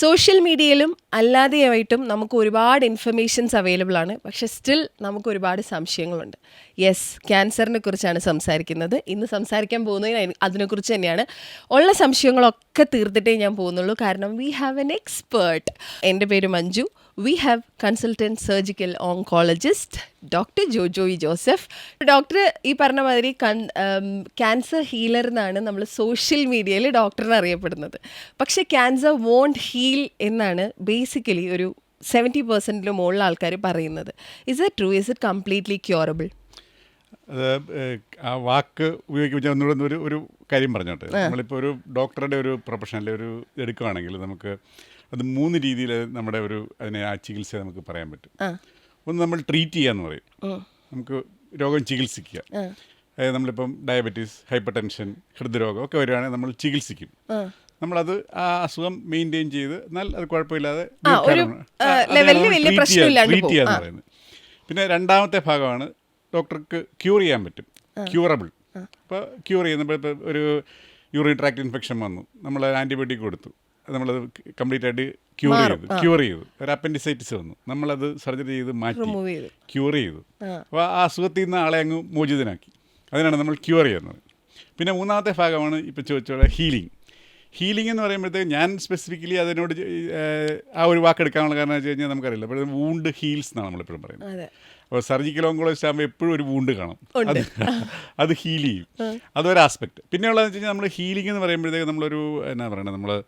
Social മീഡിയയിലും അല്ലാതെയായിട്ടും നമുക്ക് ഒരുപാട് ഇൻഫർമേഷൻസ് അവൈലബിൾ ആണ്. പക്ഷേ സ്റ്റിൽ നമുക്ക് ഒരുപാട് സംശയങ്ങളുണ്ട്. യെസ് ക്യാൻസറിനെ കുറിച്ചാണ് സംസാരിക്കുന്നത്. ഇന്ന് സംസാരിക്കാൻ പോകുന്നത് അതിനെക്കുറിച്ച് തന്നെയാണ്. ഉള്ള സംശയങ്ങളൊക്കെ തീർത്തിട്ടേ ഞാൻ പോകുന്നുള്ളൂ. കാരണം വി ഹാവ് എൻ എക്സ്പേർട്ട് എന്റെ പേര് Manju. We have consultant surgical oncologist doctor Jojoy Joseph doctor ഈ പറഞ്ഞ മാതിരി കൺ ക്യാൻസർ ഹീലർ എന്നാണ് നമ്മൾ സോഷ്യൽ മീഡിയയിൽ ഡോക്ടറിനെ അറിയപ്പെടുന്നത്. പക്ഷേ ക്യാൻസർ വോണ്ട് ഹീൽ എന്നാണ് ബേസിക്കലി ഒരു സെവന്റി പെർസെന്റിന് മുകളിൽ ആൾക്കാർ പറയുന്നത്. Is it true is it completely curable ആ വാക്ക് ഉപയോഗിക്കുമ്പോൾ ഒന്നുകൂടെ ഒരു ഒരു കാര്യം പറഞ്ഞോട്ടെ. നമ്മളിപ്പോൾ ഒരു ഡോക്ടറുടെ ഒരു പ്രൊഫഷനിലെ ഒരു എടുക്കുകയാണെങ്കിൽ നമുക്ക് അത് മൂന്ന് രീതിയിൽ നമ്മുടെ ഒരു അതിനെ ആ ചികിത്സ നമുക്ക് പറയാൻ പറ്റും. ഒന്ന് നമ്മൾ ട്രീറ്റ് ചെയ്യാന്ന് പറയും. നമുക്ക് രോഗം ചികിത്സിക്കുക. അതായത് നമ്മളിപ്പം ഡയബറ്റീസ് ഹൈപ്പർ ടെൻഷൻ ഹൃദ്രോഗം ഒക്കെ വരികയാണെങ്കിൽ നമ്മൾ ചികിത്സിക്കും. നമ്മളത് ആ അസുഖം മെയിന്റെയിൻ ചെയ്ത് എന്നാൽ അത് കുഴപ്പമില്ലാതെ പോകും. ചെയ്യാന്ന്. പറയുന്നത്. പിന്നെ രണ്ടാമത്തെ ഭാഗമാണ് ഡോക്ടർക്ക് ക്യൂർ ചെയ്യാൻ പറ്റും. ക്യൂറബിൾ അപ്പോൾ ക്യൂർ ചെയ്യുന്നപ്പോൾ ഒരു യൂറിൻ ട്രാക്ട് ഇൻഫെക്ഷൻ വന്നു. നമ്മൾ ആന്റിബയോട്ടിക് കൊടുത്തു. നമ്മളത് കംപ്ലീറ്റ് ആയിട്ട് ക്യൂർ ചെയ്തു. ക്യൂർ ചെയ്തു. ഒരു അപ്പൻഡിസൈറ്റിസ് വന്നു. നമ്മളത് സർജറി ചെയ്ത് മാറ്റി. ക്യൂർ ചെയ്തു. അപ്പോൾ ആ അസുഖത്തിൽ നിന്ന് ആളെ അങ്ങ് മോചിതനാക്കി. അതിനാണ് നമ്മൾ ക്യൂർ ചെയ്യുന്നത്. പിന്നെ മൂന്നാമത്തെ ഭാഗമാണ് ഇപ്പോൾ ചോദിച്ചോളെ ഹീലിംഗ്. ഹീലിംഗ് എന്ന് പറയുമ്പോഴത്തേക്ക് ഞാൻ സ്പെസിഫിക്കലി അതിനോട് ആ ഒരു വാക്കെടുക്കാനുള്ള കാരണം വെച്ച് കഴിഞ്ഞാൽ നമുക്കറിയില്ല. അപ്പോൾ വൂണ്ട് ഹീൽസ് എന്നാണ് നമ്മളെപ്പോഴും പറയുന്നത്. അപ്പോൾ സർജിക്കൽ ഓങ്കോളജിസ്റ്റ് ആകുമ്പോൾ എപ്പോഴും ഒരു വൂണ്ട് കാണും. അത് അത് ഹീൽ ചെയ്യും. അതൊരു ആസ്പെക്ട് പിന്നെ ഉള്ളതെന്ന് വെച്ച് കഴിഞ്ഞാൽ നമ്മൾ ഹീലിംഗ് എന്ന് പറയുമ്പോഴത്തേക്ക് നമ്മളൊരു എന്നാ പറയുന്നത് നമ്മൾ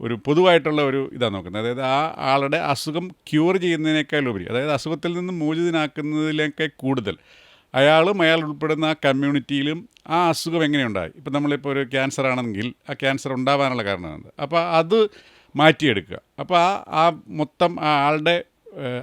ഒരു പൊതുവായിട്ടുള്ള ഒരു ഇതാണ് നോക്കുന്നത്. അതായത് ആ ആളുടെ അസുഖം ക്യൂർ ചെയ്യുന്നതിനേക്കാൾ ഉപരി അതായത് അസുഖത്തിൽ നിന്ന് മോചിതനാക്കുന്നതിനേക്കാൾ കൂടുതൽ അയാളും അയാൾ ഉൾപ്പെടുന്ന ആ കമ്മ്യൂണിറ്റിയിലും ആ അസുഖം എങ്ങനെയുണ്ടായി? ഇപ്പം നമ്മളിപ്പോൾ ഒരു ക്യാൻസർ ആണെങ്കിൽ ആ ക്യാൻസർ ഉണ്ടാവാനുള്ള കാരണമാണ്. അപ്പോൾ അത് മാറ്റിയെടുക്കുക. അപ്പോൾ ആ ആ മൊത്തം ആ ആളുടെ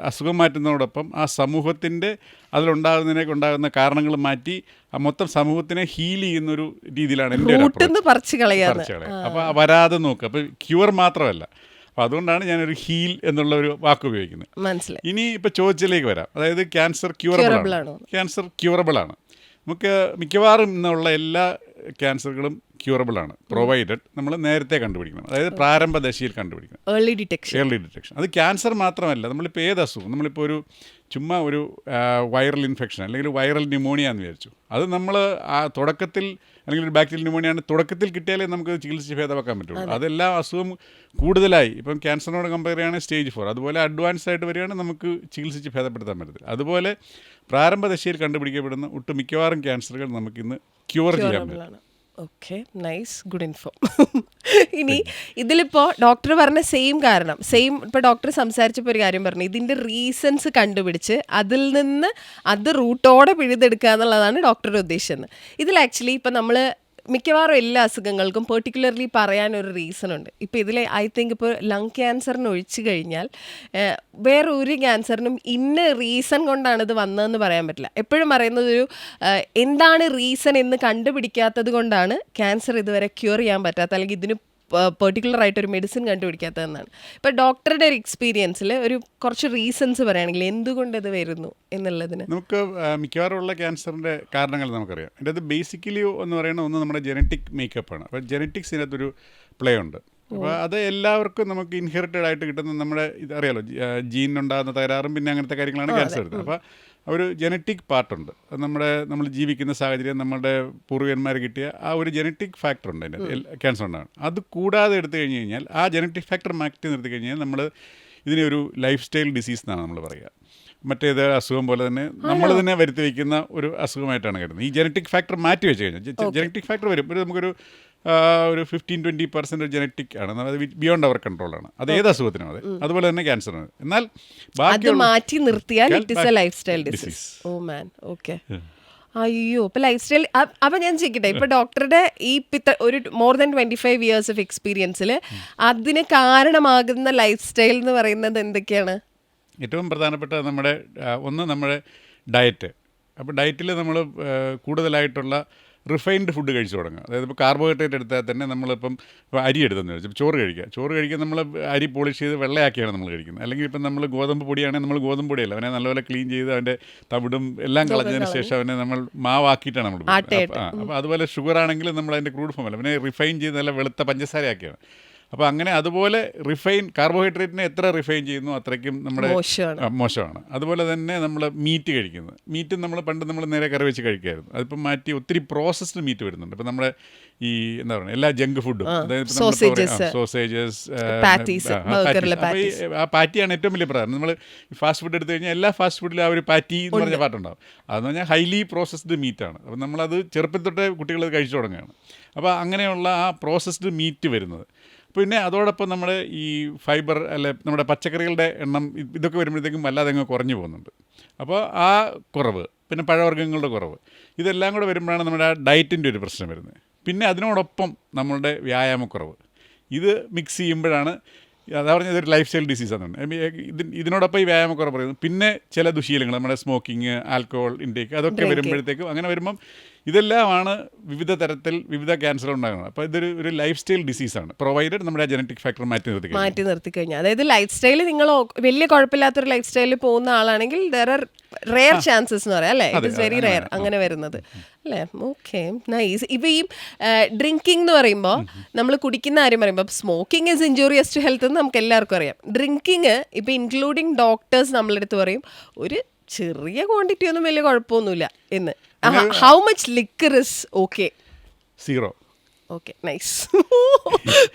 അസുഖം മാറ്റുന്നതോടൊപ്പം ആ സമൂഹത്തിന്റെ അതിലുണ്ടാകുന്നതിനൊക്കെ ഉണ്ടാകുന്ന കാരണങ്ങൾ മാറ്റി ആ മൊത്തം സമൂഹത്തിനെ ഹീൽ ചെയ്യുന്നൊരു രീതിയിലാണ് എന്റെ പറിച്ച് കളയാന്ന്. പറിച്ച് കളയാം. അപ്പോൾ വരാതെ നോക്കുക അപ്പോൾ ക്യൂർ മാത്രമല്ല. അപ്പോൾ അതുകൊണ്ടാണ് ഞാനൊരു ഹീൽ എന്നുള്ള ഒരു വാക്ക് ഉപയോഗിക്കുന്നത്. മനസ്സിലായി. ഇനി ഇപ്പോൾ ചോദിച്ചിലേക്ക് വരാം. അതായത് ക്യാൻസർ ക്യൂറബിൾ ആണ്. ക്യാൻസർ ക്യൂറബിൾ ആണ്. നമുക്ക് മിക്കവാറും ഇന്നുള്ള എല്ലാ ക്യാൻസറുകളും ക്യൂറബിൾ ആണ്. പ്രൊവൈഡഡ് നമ്മൾ നേരത്തെ കണ്ടുപിടിക്കണം. അതായത് പ്രാരംഭ ദശയിൽ കണ്ടുപിടിക്കണം. ഏർലി ഡിറ്റക്ഷൻ ഏർലി ഡിറ്റക്ഷൻ അത് ക്യാൻസർ മാത്രമല്ല നമ്മളിപ്പോൾ ഏത് അസുഖം? നമ്മളിപ്പോൾ ഒരു ചുമ്മാ ഒരു വൈറൽ ഇൻഫെക്ഷൻ അല്ലെങ്കിൽ വൈറൽ ന്യൂമോണിയ എന്ന് വിചാരിച്ചു. അത് നമ്മൾ ആ തുടക്കത്തിൽ അല്ലെങ്കിൽ ഒരു ബാക്ടീരിയൽ ന്യൂമോണിയാണ് തുടക്കത്തിൽ കിട്ടിയാലേ നമുക്ക് ചികിത്സിച്ച് ഭേദമാക്കാൻ പറ്റുള്ളൂ. അതെല്ലാ അസുഖം കൂടുതലായി. ഇപ്പം ക്യാൻസറിനോട് കമ്പയർ ചെയ്യുകയാണെങ്കിൽ സ്റ്റേജ് ഫോർ അതുപോലെ അഡ്വാൻസ് ആയിട്ട് വരികയാണ് നമുക്ക് ചികിത്സിച്ച് ഭേദപ്പെടുത്താൻ പറ്റത്തില്ല. അതുപോലെ പ്രാരംഭ ദശയിൽ കണ്ടുപിടിക്കപ്പെടുന്ന ഒട്ടുമിക്കവാറും ക്യാൻസറുകൾ നമുക്കിന്ന് ക്യൂർ ചെയ്യാൻ പറ്റും. ഓക്കെ നൈസ് ഗുഡ് ഇൻഫോ ഇനി ഇതിലിപ്പോൾ ഡോക്ടർ പറഞ്ഞ സെയിം കാരണം സെയിം ഇപ്പോൾ ഡോക്ടർ സംസാരിച്ചപ്പോൾ ഒരു കാര്യം പറഞ്ഞു. ഇതിന്റെ റീസൺസ് കണ്ടുപിടിച്ച് അതിൽ നിന്ന് അത് റൂട്ടോടെ പിഴുതെടുക്കുക എന്നുള്ളതാണ് ഡോക്ടറുടെ ഉദ്ദേശം ഇതിൽ ആക്ച്വലി ഇപ്പം നമ്മൾ മിക്കവാറും എല്ലാ അസുഖങ്ങൾക്കും പെർട്ടിക്കുലർലി പറയാനൊരു റീസൺ ഉണ്ട്. ഇപ്പോൾ ഇതിൽ ഐ തിങ്ക് ഇപ്പോൾ ലങ് ക്യാൻസറിന് ഒഴിച്ചു കഴിഞ്ഞാൽ വേറെ ഒരു ക്യാൻസറിനും ഇന്ന റീസൺ കൊണ്ടാണ് ഇത് വന്നതെന്ന് പറയാൻ പറ്റില്ല. എപ്പോഴും പറയുന്നത് ഒരു എന്താണ് റീസൺ എന്ന് കണ്ടുപിടിക്കാത്തത് കൊണ്ടാണ് ക്യാൻസർ ഇതുവരെ ക്യൂർ ചെയ്യാൻ പറ്റാത്ത അല്ലെങ്കിൽ ഇതിന് പെർട്ടിക്കുലർ ആയിട്ട് ഒരു മെഡിസിൻ കണ്ടുപിടിക്കാത്തതെന്നാണ്. ഇപ്പോൾ ഡോക്ടറുടെ ഒരു എക്സ്പീരിയൻസിൽ ഒരു കുറച്ച് റീസൺസ് പറയുകയാണെങ്കിൽ എന്തുകൊണ്ട് ഇത് വരുന്നു എന്നുള്ളതിന്? നമുക്ക് മിക്കവാറും ഉള്ള ക്യാൻസറിന്റെ കാരണങ്ങൾ നമുക്കറിയാം. അതിന്റെ അത് ബേസിക്കലി എന്ന് പറയുന്ന ഒന്ന് നമ്മുടെ ജനറ്റിക് മേക്കപ്പാണ് അപ്പോൾ ജനറ്റിക്സ് ഇതിനകത്തൊരു പ്ലേ ഉണ്ട്. അപ്പോൾ അത് എല്ലാവർക്കും നമുക്ക് ഇൻഹെറിറ്റഡ് ആയിട്ട് കിട്ടുന്ന നമ്മുടെ ഇത് അറിയാലോ ജീനുണ്ടാകുന്ന തകരാറും പിന്നെ അങ്ങനത്തെ കാര്യങ്ങളാണ് ക്യാൻസർ വരുന്നത്. അപ്പോൾ ഒരു ജനറ്റിക് പാർട്ടുണ്ട് അത് നമ്മുടെ നമ്മൾ ജീവിക്കുന്ന സാഹചര്യം നമ്മുടെ പൂർവികന്മാർ കിട്ടിയ ആ ഒരു ജനറ്റിക് ഫാക്ടർ ഉണ്ട് അതിന്റെ ക്യാൻസർ ഉണ്ടാകും. അത് കൂടാതെ എടുത്തു കഴിഞ്ഞ് കഴിഞ്ഞാൽ ആ ജനറ്റിക് ഫാക്ടർ മാറ്റി നിർത്തി കഴിഞ്ഞാൽ നമ്മൾ ഇതിനെ ഒരു ലൈഫ് സ്റ്റൈൽ ഡിസീസ് എന്നാണ് നമ്മൾ പറയുക. മറ്റേത് അസുഖം പോലെ തന്നെ നമ്മൾ തന്നെ വരുത്തി വയ്ക്കുന്ന ഒരു അസുഖമായിട്ടാണ് കരുതുന്നത്. ഈ ജനറ്റിക് ഫാക്ടർ മാറ്റി വെച്ച് കഴിഞ്ഞാൽ ജനറ്റിക് ഫാക്ടർ വരും. ഒരു നമുക്കൊരു ഒരു ഫിഫ്റ്റീൻ ട്വന്റി പെർസെന്റ് ജനറ്റിക് ആണ്. അത് ബിയോണ്ട് അവർ കൺട്രോളാണ് അത് ഏത് അസുഖത്തിനും അതെ. അതുപോലെ തന്നെ ക്യാൻസറിന് എന്നാൽ മാറ്റി നിർത്തിയാൽ it is a lifestyle disease. Oh man okay അയ്യോ. ഇപ്പൊ ലൈഫ് സ്റ്റൈൽ അപ്പൊ ഞാൻ ചോദിക്കട്ടെ. ഇപ്പൊ ഡോക്ടറുടെ ഈ പിത്ത ഒരു more than twenty five years of എക്സ്പീരിയൻസിൽ അതിന് കാരണമാകുന്ന ലൈഫ് സ്റ്റൈൽ എന്ന് പറയുന്നത് എന്തൊക്കെയാണ്? ഏറ്റവും പ്രധാനപ്പെട്ട നമ്മുടെ ഒന്ന് നമ്മുടെ ഡയറ്റ് അപ്പോൾ ഡയറ്റിൽ നമ്മൾ കൂടുതലായിട്ടുള്ള റിഫൈൻഡ് ഫുഡ് കഴിച്ചു തുടങ്ങുക. അതായത് ഇപ്പോൾ കാർബോഹൈഡ്രേറ്റ് എടുത്താൽ തന്നെ നമ്മളിപ്പം ഇപ്പോൾ അരി എടുത്തെന്ന് വെച്ചാൽ ചോറ് കഴിക്കുക. ചോറ് കഴിക്കാൻ നമ്മൾ അരി പോളിഷ് ചെയ്ത് വെള്ളയാക്കിയാണ് നമ്മൾ കഴിക്കുന്നത്. അല്ലെങ്കിൽ ഇപ്പം നമ്മൾ ഗോതമ്പ് പൊടിയാണെങ്കിൽ നമ്മൾ ഗോതമ്പ് പൊടിയല്ല. അവനെ നല്ലപോലെ ക്ലീൻ ചെയ്ത് അവന്റെ തവിടും എല്ലാം കളഞ്ഞതിന് ശേഷം അവനെ നമ്മൾ മാവാക്കിയിട്ടാണ് നമ്മൾ ആ അപ്പോൾ അതുപോലെ ഷുഗർ ആണെങ്കിലും നമ്മൾ അതിന്റെ ക്രൂഡ് ഫോം അല്ല. അവനെ റിഫൈൻ ചെയ്ത് നല്ല വെളുത്ത പഞ്ചസാരയാക്കിയാണ്. അപ്പോൾ അങ്ങനെ അതുപോലെ റിഫൈൻ കാർബോഹൈഡ്രേറ്റിനെ എത്ര റിഫൈൻ ചെയ്യുന്നു അത്രയ്ക്കും നമ്മുടെ മോശമാണ്. അതുപോലെ തന്നെ നമ്മൾ മീറ്റ് കഴിക്കുന്നത് മീറ്റ് നമ്മൾ പണ്ട് നമ്മൾ നേരെ കറി വെച്ച് കഴിക്കായിരുന്നു. അതിപ്പം മാറ്റി ഒത്തിരി പ്രോസസ്ഡ് മീറ്റ് വരുന്നുണ്ട്. ഇപ്പം നമ്മുടെ ഈ എന്താ പറയുക എല്ലാ ജങ്ക് ഫുഡും അതായത് സോസേജസ്. ആ പാറ്റിയാണ് ഏറ്റവും വലിയ പ്രധാനം. നമ്മൾ ഫാസ്റ്റ് ഫുഡ് എടുത്തു കഴിഞ്ഞാൽ എല്ലാ ഫാസ്റ്റ് ഫുഡിലും ആ ഒരു പാറ്റി എന്ന് പറഞ്ഞ പാട്ടുണ്ടാവും. അതെന്ന് പറഞ്ഞാൽ ഹൈലി പ്രോസസ്ഡ് മീറ്റാണ് അപ്പം നമ്മളത് ചെറുപ്പത്തൊട്ടേ കുട്ടികൾ കഴിച്ചു തുടങ്ങുകയാണ്. അപ്പോൾ അങ്ങനെയുള്ള ആ പ്രോസസ്ഡ് മീറ്റ് വരുന്നത്. പിന്നെ അതോടൊപ്പം നമ്മുടെ ഈ ഫൈബർ അല്ലെ നമ്മുടെ പച്ചക്കറികളുടെ എണ്ണം ഇതൊക്കെ വരുമ്പോഴത്തേക്കും വല്ലാതെ അങ്ങ് കുറഞ്ഞു പോകുന്നുണ്ട്. അപ്പോൾ ആ കുറവ് പിന്നെ പഴവർഗങ്ങളുടെ കുറവ് ഇതെല്ലാം കൂടെ വരുമ്പോഴാണ് നമ്മുടെ ആ ഡയറ്റിന്റെ ഒരു പ്രശ്നം വരുന്നത്. പിന്നെ അതിനോടൊപ്പം നമ്മളുടെ വ്യായാമക്കുറവ്. ഇത് മിക്സ് ചെയ്യുമ്പോഴാണ് അതാ പറഞ്ഞത് ഒരു ലൈഫ് സ്റ്റൈൽ ഡിസീസാണ് ഇതിന് ഇതിനോടൊപ്പം ഈ വ്യായാമക്കുറവ് പറയുന്നത്. പിന്നെ ചില ദുശീലങ്ങൾ നമ്മുടെ സ്മോക്കിങ് ആൽക്കഹോൾ ഇൻടേക്ക് അതൊക്കെ. വരുമ്പോഴത്തേക്കും അങ്ങനെ വരുമ്പം ഇതെല്ലാമാണ് വിവിധ തരത്തിൽ വിവിധ ക്യാൻസർ ഉണ്ടാകുന്നത്. അപ്പോൾ ഇതൊരു ഒരു ലൈഫ് സ്റ്റൈൽ ഡിസീസാണ് പ്രൊവൈഡഡ് നമ്മുടെ ജനറ്റിക് ഫാക്ടർ മാറ്റി നിർത്തി. മാറ്റി നിർത്തി കഴിഞ്ഞാൽ അതായത് ലൈഫ് സ്റ്റൈൽ നിങ്ങൾ വലിയ കുഴപ്പമില്ലാത്തൊരു ലൈഫ് സ്റ്റൈലിൽ പോകുന്ന ആളാണെങ്കിൽ ദർ ആർ റെയർ ചാൻസസ് എന്ന് പറയാം അല്ലേ? ഇറ്റ് ഇസ് വെരി റെയർ അങ്ങനെ വരുന്നത്. അല്ലേ? ഓക്കെ നൈസ് ഇപ്പം ഈ ഡ്രിങ്കിങ് എന്ന് പറയുമ്പോൾ നമ്മൾ കുടിക്കുന്ന കാര്യം പറയുമ്പോൾ smoking is injurious to health എന്ന് നമുക്ക് എല്ലാവർക്കും അറിയാം. ഡ്രിങ്കിങ് ഇപ്പം ഇൻക്ലൂഡിങ് ഡോക്ടേഴ്സ് നമ്മളെടുത്ത് പറയും. ഒരു ചെറിയ ക്വാണ്ടിറ്റി ഒന്നും വലിയ കുഴപ്പമൊന്നുമില്ല എന്ന്. How much liquor is okay zero okay nice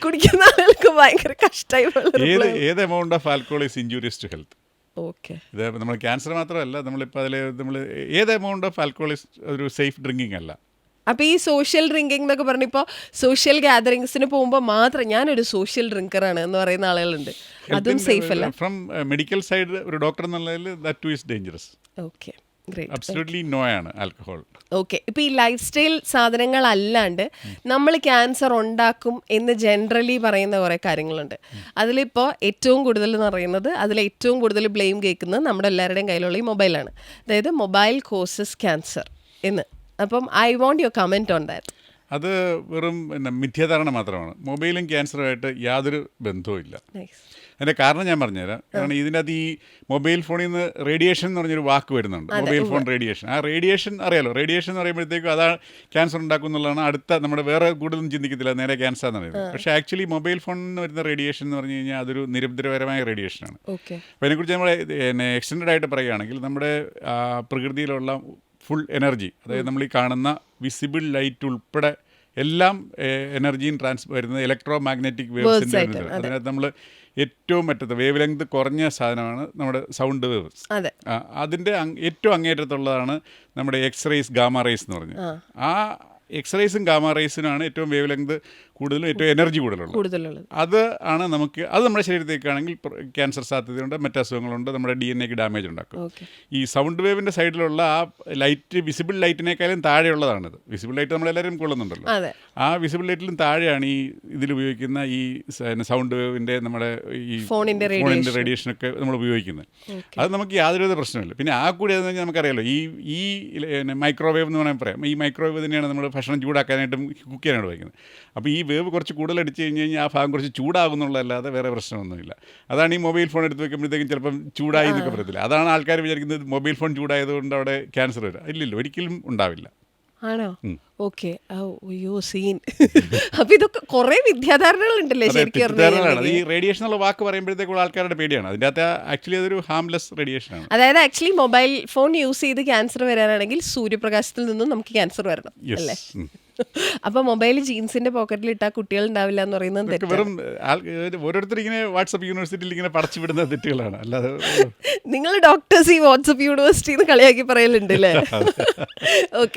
കുടിക്കുന്ന ആളുകൾക്ക് ഭയങ്കര കഷ്ടമായി ഏത് ഏത് amount of alcohol injurious to health okay ഇത് നമ്മൾ ക്യാൻസർ മാത്രമല്ല നമ്മളിപ്പോൾ അതിൽ നമ്മൾ ഏത് എമൗണ്ട് ഓഫ് ആൽക്കോളിസ് ഒരു സേഫ് ഡ്രിങ്കിങ് അല്ല. അപ്പൊ ഈ സോഷ്യൽ ഡ്രിങ്കിങ് എന്നൊക്കെ പറഞ്ഞിപ്പോൾ സോഷ്യൽ ഗാദറിങ്സിന് പോകുമ്പോൾ മാത്രം ഞാനൊരു സോഷ്യൽ ഡ്രിങ്കറാണ് എന്ന് പറയുന്ന ആളുകളുണ്ട്. അതും സേഫ് അല്ല. ഫ്രം മെഡിക്കൽ സൈഡ് ഒരു ഡോക്ടർ എന്നുള്ളതിൽ that too is dangerous okay absolutely no ആണ് ആൽക്കഹോൾ ഓക്കെ ഇപ്പൊ ഈ ലൈഫ് സ്റ്റൈൽ സാധനങ്ങളല്ലാണ്ട് നമ്മൾ ക്യാൻസർ ഉണ്ടാക്കും എന്ന് ജനറലി പറയുന്ന കുറെ കാര്യങ്ങളുണ്ട്. അതിലിപ്പോൾ ഏറ്റവും കൂടുതൽ എന്ന് പറയുന്നത് അതിൽ ഏറ്റവും കൂടുതൽ ബ്ലെയിം കേൾക്കുന്നത് നമ്മുടെ എല്ലാവരുടെയും കയ്യിലുള്ള ഈ മൊബൈലാണ് അതായത് മൊബൈൽ കോസസ് ക്യാൻസർ എന്ന്. അപ്പം I want your comment on that. അത് വെറും പിന്നെ മിഥ്യാധാരണ മാത്രമാണ്. മൊബൈലും ക്യാൻസറുമായിട്ട് യാതൊരു ബന്ധവുമില്ല അതിന്റെ കാരണം ഞാൻ പറഞ്ഞുതരാം. കാരണം ഇതിനകത്ത് ഈ മൊബൈൽ ഫോണിൽ നിന്ന് റേഡിയേഷൻ എന്ന് പറഞ്ഞൊരു വാക്ക് വരുന്നുണ്ട്. Mobile phone radiation. ആ റേഡിയേഷൻ അറിയാലോ. റേഡിയേഷൻ എന്ന് പറയുമ്പോഴത്തേക്കും അതാ ക്യാൻസർ ഉണ്ടാക്കും എന്നുള്ളതാണ് അടുത്ത നമ്മുടെ വേറെ കൂടുതലും ചിന്തിക്കത്തില്ല നേരെ ക്യാൻസർ എന്ന് പറയുന്നത്. പക്ഷേ ആക്ച്വലി മൊബൈൽ ഫോണിൽ നിന്ന് വരുന്ന റേഡിയേഷൻ എന്ന് പറഞ്ഞു കഴിഞ്ഞാൽ അതൊരു നിരുപദ്രവകരമായ റേഡിയേഷനാണ്. അപ്പോൾ അതിനെക്കുറിച്ച് നമ്മൾ എക്സ്റ്റൻഡ് ആയിട്ട് പറയുകയാണെങ്കിൽ നമ്മുടെ പ്രകൃതിയിലുള്ള ഫുൾ എനർജി അതായത് നമ്മൾ ഈ കാണുന്ന വിസിബിൾ ലൈറ്റ് ഉൾപ്പെടെ എല്ലാം എനർജിയും ട്രാൻസ് വരുന്നത് ഇലക്ട്രോ മാഗ്നറ്റിക് വേവ്സിന്റെ. അതിനകത്ത് നമ്മൾ ഏറ്റവും അറ്റത്ത് വേവ് ലെങ്ത് കുറഞ്ഞ സാധനമാണ് നമ്മുടെ സൗണ്ട് വേവ്സ് അതെ. അതിന്റെ ഏറ്റവും അങ്ങേറ്റത്തുള്ളതാണ് നമ്മുടെ എക്സ്റേസ് ഗാമ റേസ് എന്ന് പറഞ്ഞത് ആ. എക്സ്റേസും ഗാമ റേസിനാണ് ഏറ്റവും വേവ് ലെങ്ത് കൂടുതലും ഏറ്റവും എനർജി കൂടുതലുള്ളത്. കൂടുതലുള്ളത്. അത് ആണ് നമുക്ക് അത് നമ്മുടെ ശരീരത്തേക്കാണെങ്കിൽ ക്യാൻസർ സാധ്യതയുണ്ട് മറ്റസുഖങ്ങളുണ്ട് നമ്മുടെ ഡി എൻ എക്ക് ഡാമേജ് ഉണ്ടാക്കും. ഈ സൗണ്ട് വേവിന്റെ സൈഡിലുള്ള ആ ലൈറ്റ് വിസിബിൾ ലൈറ്റിനേക്കാളും താഴെയുള്ളതാണിത്. വിസിബിൾ ലൈറ്റ് നമ്മളെല്ലാവരും കൊള്ളുന്നുണ്ടല്ലോ. ആ വിസിബിൾ ലൈറ്റിലും താഴെയാണ് ഈ ഇതിൽ ഉപയോഗിക്കുന്ന ഈ സൗണ്ട് വേവിന്റെ നമ്മുടെ ഈ ഫോണിന്റെ റേഡിയേഷൻ ഒക്കെ നമ്മൾ ഉപയോഗിക്കുന്നത്. അത് നമുക്ക് യാതൊരുവിധ പ്രശ്നമില്ല പിന്നെ ആ കൂടി അതെന്ന് നമുക്കറിയാലോ ഈ ഈ മൈക്രോവേവ് എന്ന് വേണമെങ്കിൽ പറയാം. ഈ മൈക്രോവേവ് തന്നെയാണ് നമ്മൾ ഭക്ഷണം ചൂടാക്കാനായിട്ടും കുക്ക് ചെയ്യാനായിട്ട് ഉപയോഗിക്കുന്നത്. അപ്പോൾ ഈ വേവ് കുറച്ച് കൂടുതൽ അടിച്ച് കഴിഞ്ഞ് കഴിഞ്ഞാൽ ആ ഭാഗം കുറച്ച് ചൂടാകുന്നുള്ളതല്ലാതെ വേറെ പ്രശ്നമൊന്നുമില്ല. അതാണ് ഈ മൊബൈൽ ഫോൺ എടുത്ത് വെക്കുമ്പോഴത്തേക്കും ചിലപ്പം ചൂടായി എന്നൊക്കെ പറയത്തില്ല? അതാണ് ആൾക്കാർ വിചാരിക്കുന്നത് മൊബൈൽ ഫോൺ ചൂടായതുകൊണ്ട് അവിടെ ക്യാൻസർ വരും. ഇല്ലല്ലോ ഒരിക്കലും ഉണ്ടാവില്ല. ആണോ? ഓക്കെ. അയ്യോ സീൻ. അപ്പൊ ഇതൊക്കെ കുറെ വിദ്യാധാരണകൾ ഉണ്ടല്ലേ ശരിക്കും ഈ. റേഡിയേഷൻ എന്നുള്ള വാക്ക് പറയുമ്പോഴത്തേക്കുള്ള ആൾക്കാരുടെ പേടിയാണ്. അതിന്റെ അകത്ത് ആക്ച്വലി അതൊരു ഹാംലെസ് റേഡിയേഷൻ ആണ് അതായത് ആക്ച്വലി മൊബൈൽ ഫോൺ യൂസ് ചെയ്ത് ക്യാൻസർ വരാനാണെങ്കിൽ സൂര്യപ്രകാശത്തിൽ നിന്നും നമുക്ക് ക്യാൻസർ വരണം അല്ലേ? അപ്പൊ മൊബൈൽ ജീൻസിന്റെ പോക്കറ്റിൽ ഇട്ടാൽ കുട്ടികൾ ഉണ്ടാവില്ല എന്ന് പറയുന്നത് വെറും ഓരോരുത്തർ ഇങ്ങനെ വാട്സപ്പ് യൂണിവേഴ്സിറ്റിയിൽ ഇങ്ങനെ പടച്ചു വിടുന്ന തെറ്റുകളാണ്. അല്ലാതെ നിങ്ങൾ ഡോക്ടേഴ്സ് ഈ വാട്സപ്പ് യൂണിവേഴ്സിറ്റി കളിയാക്കി പറയലുണ്ട് അല്ലേ ഓക്കെ